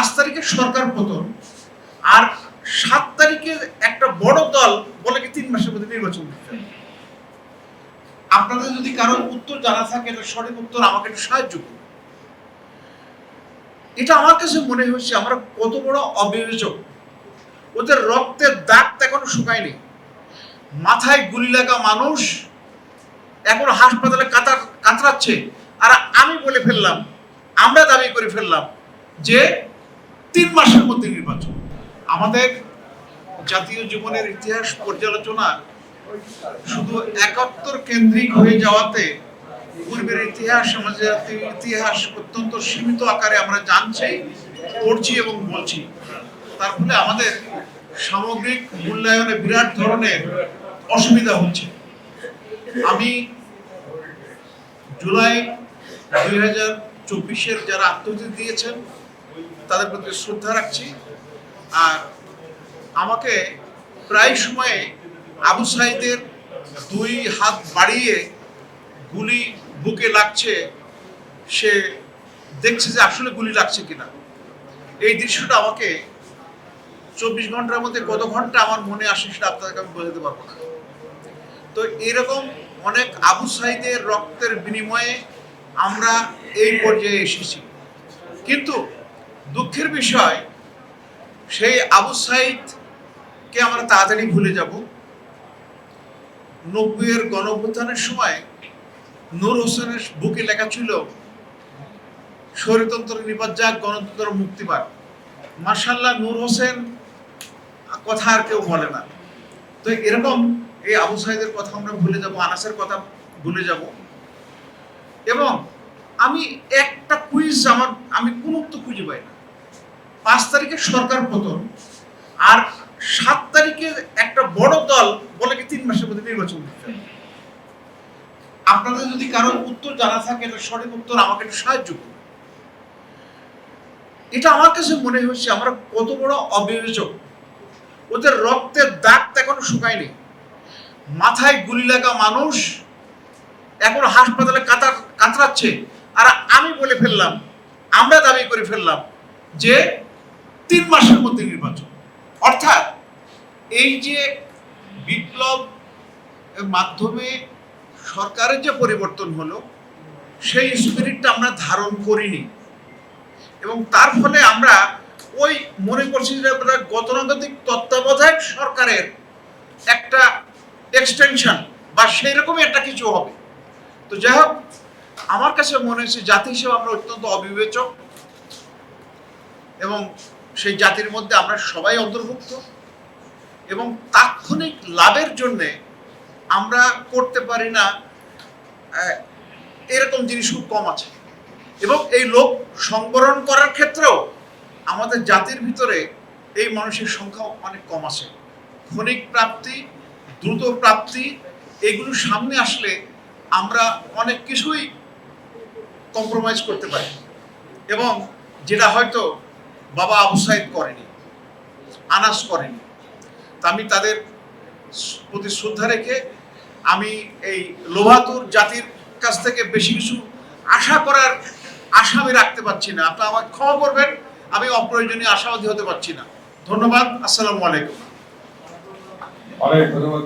পাঁচ তারিখে সরকার পতন আর সাত তারিখে একটা বড় দল বলে কি তিন মাসের মধ্যে নির্বাচন আপনাদের যদি কারও উত্তর জানা থাকে সঠিক উত্তর আমাকে একটু সাহায্য করুন। এটা আমার কাছে মনে হচ্ছে আমরা কত বড় অবিবেচক। ওদের রক্তের দাগ তো এখনও শুকায়নি মাথায় গুলি লাগা মানুষ এখন হাসপাতালে কাতার কাতরাচ্ছে আর আমি বলে ফেললাম, আমরা দাবি করে ফেললাম যে তিন মাসের মধ্যে নির্বাচন। আমাদের জাতীয় জীবনের ইতিহাস পর্যালোচনা শুধু একাত্তর কেন্দ্রিক হয়ে যাওয়াতে পূর্বের ইতিহাস, আমাদের ইতিহাস অত্যন্ত সীমিত আকারে আমরা জানছি, পড়ছি এবং বলছি। তার ফলে আমাদের সামগ্রিক মূল্যায়নে বিরাট ধরনের অসুবিধা হচ্ছে। আমি জুলাই দুই হাজার চব্বিশের যারা আত্মহত্যা দিয়েছেন তাদের প্রতি শ্রদ্ধা রাখছি। আর আমাকে প্রায় সময়ে আবু সাইদের দুই হাত বাড়িয়ে গুলি বুকে লাগছে, সে দেখছে যে আসলে গুলি লাগছে কিনা। এই দৃশ্যটা আমাকে চব্বিশ ঘণ্টার মধ্যে কত ঘণ্টা আমার মনে আসে সেটা আপনাদেরকে আমি বোঝাতে পারব না। তো এরকম অনেক আবু সাইদের রক্তের বিনিময়ে আমরা এই পর্যায়ে এসেছি। কিন্তু দুঃখের বিষয়, সেই আবু সাইদকে আমরা তাড়াতাড়ি ভুলে যাব। নব্বইয়ের গণঅভ্যুত্থানের সময় নূর হোসেনের বুকে লেখা ছিল স্বৈরতন্ত্র নিপাত যাক গণতন্ত্র মুক্তি পাক। মার্শাল্লাহ নূর হোসেন কথা আর কেউ বলে না। তো এরকম এই আবু সাইদের কথা আমরা ভুলে যাব, আনাসের কথা ভুলে যাব। এবং আমি একটা কুইজ আমার, আমি কোন উত্তর খুঁজে পাই না। পাঁচ তারিখে সরকার পতন আর সাত তারিখে একটা বড় দল বলে কি তিন মাসের মধ্যে নির্বাচন আপনাদের যদি কারও উত্তর জানা থাকে সঠিক উত্তর আমাকে একটু সাহায্য করুন। এটা আমার কাছে মনে হচ্ছে আমরা কত বড় অবিবেচক ওদের রক্তের দাগ তো এখনও শুকায়নি। মাথায় গুলি লাগা মানুষ এখন হাসপাতালে কাতার কাতরাচ্ছে আর আমি বলে ফেললাম, আমরা দাবি করে ফেললাম যে তিন মাসের মধ্যে নির্বাচন। অর্থাৎ এই যে বিপ্লব মাধ্যমে সরকারের যে পরিবর্তন হলো, সেই স্পিরিটটা আমরা ধারণ করিনি। এবং তার ফলে আমরা ওই মনে করছি যে গতানুগতিক তত্ত্বাবধায়ক সরকারের একটা এক্সটেনশন বা সেই রকমই একটা কিছু হবে। তো যাই হোক, আমার কাছে মনে হচ্ছে জাতি হিসেবে আমরা অত্যন্ত অবিবেচক এবং সেই জাতির মধ্যে আমরা সবাই অন্তর্ভুক্ত এবং তাৎক্ষণিক লাভের জন্যে আমরা করতে পারি না এরকম জিনিস খুব কম আছে। এবং এই লোক সংবরণ করার ক্ষেত্রেও আমাদের জাতির ভিতরে এই মানুষের সংখ্যা অনেক কম আছে। ক্ষণিক প্রাপ্তি, দ্রুত প্রাপ্তি, এগুলো সামনে আসলে আমরা অনেক কিছুই কম্প্রোমাইজ করতে পারি। এবং যেটা হয়তো বাবা আবু সাইদ করেনি, আনাস করেনি। তা আমি তাদের প্রতি শ্রদ্ধা রেখে আমি এই লোভাতুর জাতির কাছ থেকে বেশি কিছু আশা করার আশা আমি রাখতে পারছি না। আপনি আমাকে ক্ষমা করবেন, আমি অপ্রয়োজনীয় আশাবাদী হতে পারছি না। ধন্যবাদ, আসসালামু আলাইকুম। অনেক ধন্যবাদ।